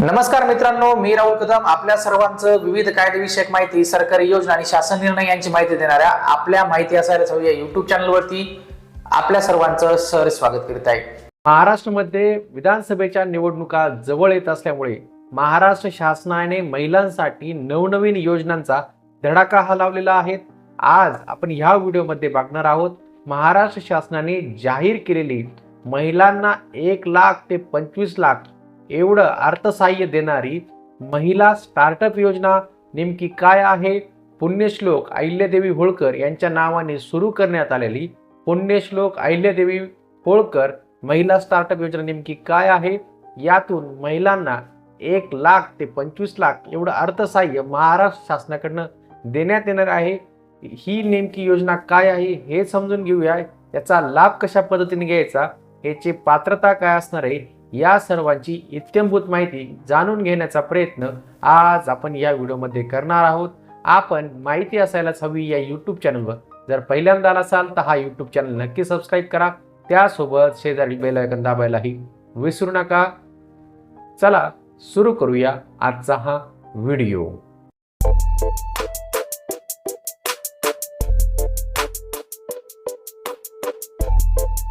नमस्कार मित्रांनो मी राहुल कदम. आपल्या सर्वांचं विविध कायदेविषयक माहिती सरकारी योजना आणि शासन निर्णय यांची माहिती देणाऱ्या आपल्या माहिती असायला हवी या युट्यूब चॅनलवरती आपल्या सर्वांचं सर स्वागत करीत आहे. महाराष्ट्रामध्ये विधानसभेच्या निवडणुका जवळ येत असल्यामुळे महाराष्ट्र शासनाने महिलांसाठी नवनवीन योजनांचा धडाका हा लावलेला आहे. आज आपण ह्या व्हिडिओमध्ये बघणार आहोत महाराष्ट्र शासनाने जाहीर केलेली महिलांना एक लाख ते पंचवीस लाख एवढं अर्थसहाय्य देणारी महिला स्टार्टअप योजना नेमकी काय आहे? पुण्यश्लोक अहिल्यादेवी होळकर यांच्या नावाने सुरू करण्यात आलेली पुण्यश्लोक अहिल्यादेवी होळकर महिला स्टार्टअप योजना नेमकी काय आहे? यातून महिलांना एक लाख ते पंचवीस लाख एवढं अर्थसहाय्य महाराष्ट्र शासनाकडनं देण्यात येणार आहे. ही नेमकी योजना काय आहे हे समजून घेऊया. याचा लाभ कशा पद्धतीने घ्यायचा? याची पात्रता काय असणार आहे? या सर्वांची इत्यंभूत माहिती जाणून घेण्याचा प्रयत्न आज आपण या व्हिडिओमध्ये करणार आहोत. आपण माहिती असायलाच हवी या यूट्यूब चॅनलवर जर पहिल्यांदा असाल तर हा यूट्यूब चॅनल नक्की सबस्क्राईब करा. त्यासोबत शेजारी बेलायकन दाबायलाही विसरू नका. चला सुरू करूया आजचा हा व्हिडिओ.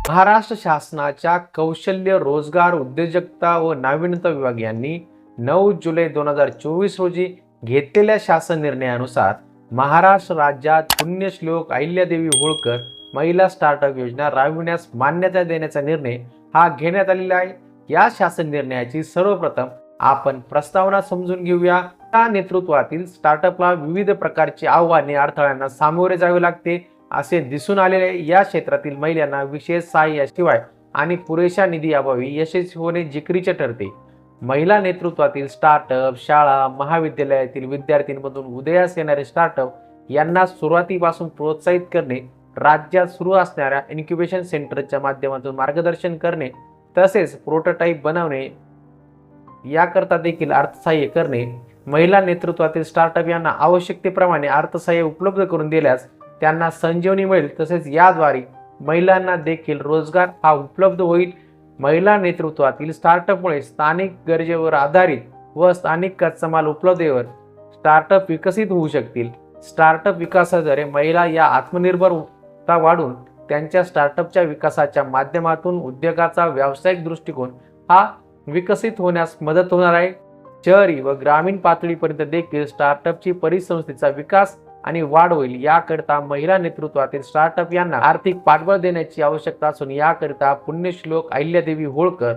महाराष्ट्र शासनाच्या कौशल्य रोजगार उद्योजकता व नाविन्यता विभाग यांनी नऊ जुलै दोन हजार चोवीस रोजी घेतलेल्या शासन निर्णयानुसार महाराष्ट्र राज्यात पुण्यश्लोक अहिल्यादेवी होळकर महिला स्टार्टअप योजना राबविण्यास मान्यता देण्याचा निर्णय हा घेण्यात आलेला आहे. या शासन निर्णयाची सर्वप्रथम आपण प्रस्तावना समजून घेऊया. त्या नेतृत्वातील स्टार्टअपला विविध प्रकारची आव्हाने अडथळ्यांना सामोरे जावे लागते. असे दिसून आलेले या क्षेत्रातील महिलांना विशेष सहाय्याशिवाय आणि पुरेशा निधी अभावी यशस्वी होणे जिकरीचे ठरते महिला नेतृत्वातील स्टार्टअप शाळा महाविद्यालयातील विद्यार्थ्यांमधून उदयास येणारे स्टार्टअप यांना सुरुवातीपासून प्रोत्साहित करणे राज्यात सुरू असणाऱ्या इन्क्युबेशन सेंटरच्या माध्यमातून मार्गदर्शन करणे तसेच प्रोटोटाईप बनवणे याकरता देखील अर्थसहाय्य करणे. महिला नेतृत्वातील स्टार्टअप यांना आवश्यकतेप्रमाणे अर्थसहाय्य उपलब्ध करून दिल्यास त्यांना संजीवनी मिळेल. तसेच याद्वारे महिलांना देखील रोजगार हा उपलब्ध होईल. महिला नेतृत्वातील स्टार्टअपमुळे स्थानिक गरजेवर आधारित व स्थानिक कच्चा माल उपलब्धतेवर स्टार्टअप विकसित होऊ शकतील. स्टार्टअप विकासाद्वारे महिला या आत्मनिर्भरता वाढून त्यांच्या स्टार्टअपच्या विकासाच्या माध्यमातून उद्योगाचा व्यावसायिक दृष्टिकोन हा विकसित होण्यास मदत होणार आहे. शहरी व ग्रामीण पातळीपर्यंत देखील स्टार्टअपची परिसंस्थेचा विकास आणि वाढ होईल. याकरिता महिला नेतृत्वातील स्टार्टअप यांना आर्थिक पाठबळ देण्याची आवश्यकता असून याकरिता पुण्यश्लोक अहिल्यादेवी होळकर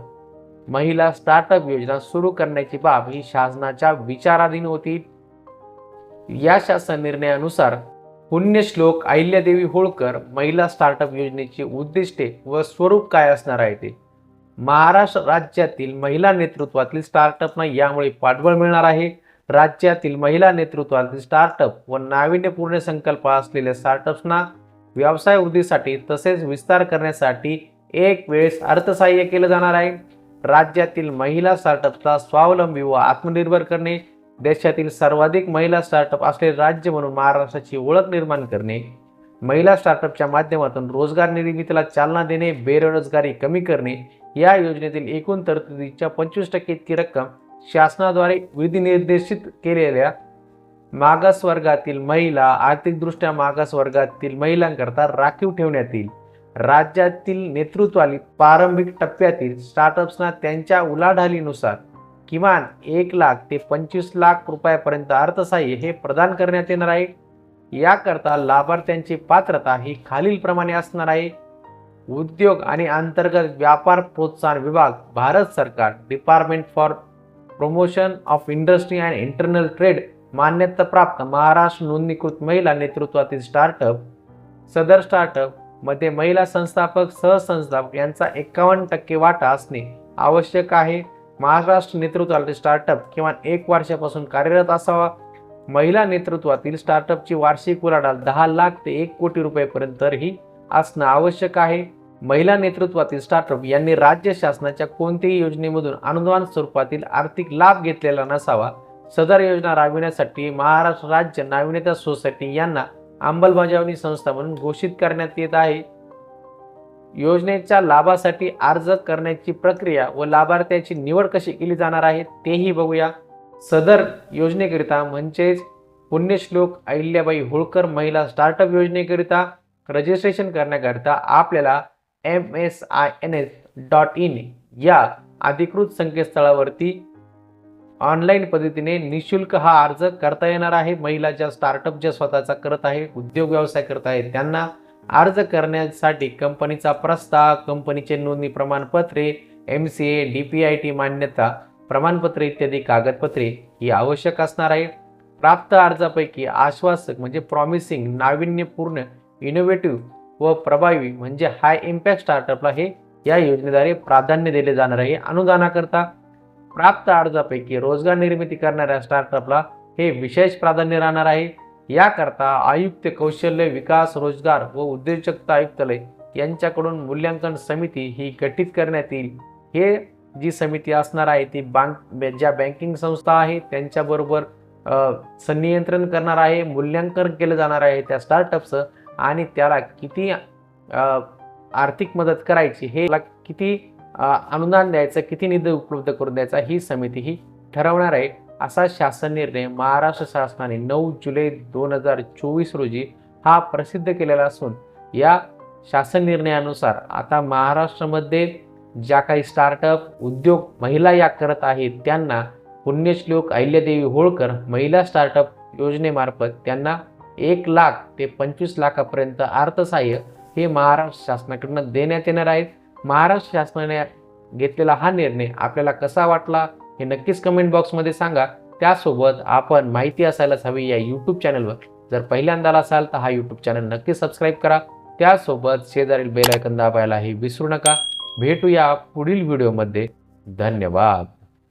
महिला स्टार्टअप योजना सुरू करण्याची बाब ही शासनाच्या विचाराधीन होती. या शासन निर्णयानुसार पुण्यश्लोक अहिल्यादेवी होळकर महिला स्टार्टअप योजनेची उद्दिष्टे व स्वरूप काय असणार आहे ते? महाराष्ट्र राज्यातील महिला नेतृत्वातील स्टार्टअपना यामुळे पाठबळ मिळणार आहे. राज्यातील महिला नेतृत्वातील स्टार्टअप व नाविन्यपूर्ण संकल्प असलेल्या स्टार्टअप्सना व्यवसाय वृद्धीसाठी तसेच विस्तार करण्यासाठी एक वेळेस अर्थसहाय्य केलं जाणार आहे. राज्यातील महिला स्टार्टअपचा स्वावलंबी व आत्मनिर्भर करणे देशातील सर्वाधिक महिला स्टार्टअप असलेले राज्य म्हणून महाराष्ट्राची ओळख निर्माण करणे महिला स्टार्टअपच्या माध्यमातून रोजगार निर्मितीला चालना देणे बेरोजगारी कमी करणे या योजनेतील एकूण तरतुदीच्या पंचवीस टक्के इतकी रक्कम शासनाद्वारे विधिनिर्देशित केलेल्या मागास वर्गातील महिला आर्थिकदृष्ट्या मागास वर्गातील महिलांकरता राखीव ठेवण्यात येईल. राज्यातील नेतृत्वाली प्रारंभिक टप्प्यातील स्टार्टअप्सना त्यांच्या उलाढालीनुसार किमान एक लाख ते पंचवीस लाख रुपयापर्यंत अर्थसहाय्य हे प्रदान करण्यात येणार आहे. याकरता लाभार्थ्यांची पात्रता ही खालीलप्रमाणे असणार आहे. उद्योग आणि अंतर्गत व्यापार प्रोत्साहन विभाग भारत सरकार department for promotion of industry and internal trade मान्यताप्राप्त महाराष्ट्र नोंदणीकृत महिला नेतृत्वातील स्टार्टअप सदर स्टार्टअपमध्ये महिला संस्थापक सहसंस्थापक यांचा एकावन्न टक्के वाटा असणे आवश्यक आहे. महाराष्ट्र नेतृत्वातील स्टार्टअप किमान एक वर्षापासून कार्यरत असावा. महिला नेतृत्वातील स्टार्टअपची वार्षिक उलाढाल दहा लाख ते एक कोटी रुपयेपर्यंत ही असणं आवश्यक आहे. महिला नेतृत्वातील स्टार्टअप यांनी राज्य शासनाच्या कोणत्याही योजनेमधून अनुदान स्वरूपातील आर्थिक लाभ घेतलेला नसावा. सदर योजना राबविण्यासाठी महाराष्ट्र राज्य नाविन्यता सोसायटी यांना अंमलबजावणी संस्था म्हणून घोषित करण्यात येत आहे. योजनेच्या लाभासाठी अर्ज करण्याची प्रक्रिया व लाभार्थ्याची निवड कशी केली जाणार आहे तेही बघूया. सदर योजनेकरिता म्हणजेच पुण्यश्लोक अहिल्याबाई होळकर महिला स्टार्टअप योजनेकरिता रजिस्ट्रेशन करण्याकरिता आपल्याला M S I N S dot in या अधिकृत संकेतस्थळावरती ऑनलाईन पद्धतीने निशुल्क हा अर्ज करता येणार आहे. महिला ज्या स्टार्टअप ज्या स्वतःचा करत आहे उद्योग व्यवसाय करत आहे त्यांना अर्ज करण्यासाठी कंपनीचा प्रस्ताव कंपनीचे नोंदणी प्रमाणपत्रे M C A D P I T मान्यता प्रमाणपत्रे इत्यादी कागदपत्रे ही आवश्यक असणार आहे. प्राप्त अर्जापैकी आश्वासक म्हणजे प्रॉमिसिंग नाविन्यपूर्ण इनोव्हेटिव्ह व प्रभावी म्हणजे हाय इम्पॅक्ट स्टार्टअपला हे या योजनेद्वारे प्राधान्य दिले जाणार आहे. अनुदानाकरता प्राप्त अर्जापैकी रोजगार निर्मिती करणाऱ्या स्टार्टअपला हे विशेष प्राधान्य राहणार आहे. याकरता आयुक्त कौशल्य विकास रोजगार व उद्योजकता आयुक्तालय यांच्याकडून मूल्यांकन समिती ही गठीत करण्यात येईल. हे जी समिती असणार आहे ती बँक ज्या बँकिंग संस्था आहे त्यांच्याबरोबर संनियंत्रण करणार आहे मूल्यांकन केलं जाणार आहे त्या स्टार्टअपचं आणि त्याला किती आर्थिक मदत करायची हे किती अनुदान द्यायचं किती निधी उपलब्ध करून द्यायचा ही समिती ही ठरवणार आहे. असा शासन निर्णय महाराष्ट्र शासनाने नऊ जुलै दोन हजार चोवीस रोजी हा प्रसिद्ध केलेला असून या शासन निर्णयानुसार आता महाराष्ट्रामध्ये ज्या काही स्टार्टअप उद्योग महिला या करत आहेत त्यांना पुण्यश्लोक अहिल्यादेवी होळकर महिला स्टार्टअप योजनेमार्फत त्यांना एक लाख ते पंचवीस लाखापर्यंत अर्थसहाय्य हे महाराष्ट्र शासनाकडून देण्यात येणार आहेत महाराष्ट्र शासनाने घेतलेला हा निर्णय आपल्याला कसा वाटला हे नक्कीच कमेंट बॉक्समध्ये सांगा. त्यासोबत आपण माहिती असायलाच हवी या यूट्यूब चॅनलवर जर पहिल्यांदा असाल तर हा यूट्यूब चॅनल नक्की सबस्क्राईब करा. त्यासोबत शेजारील बेलायकन दाबायलाही विसरू नका. भेटूया पुढील व्हिडिओमध्ये धन्यवाद.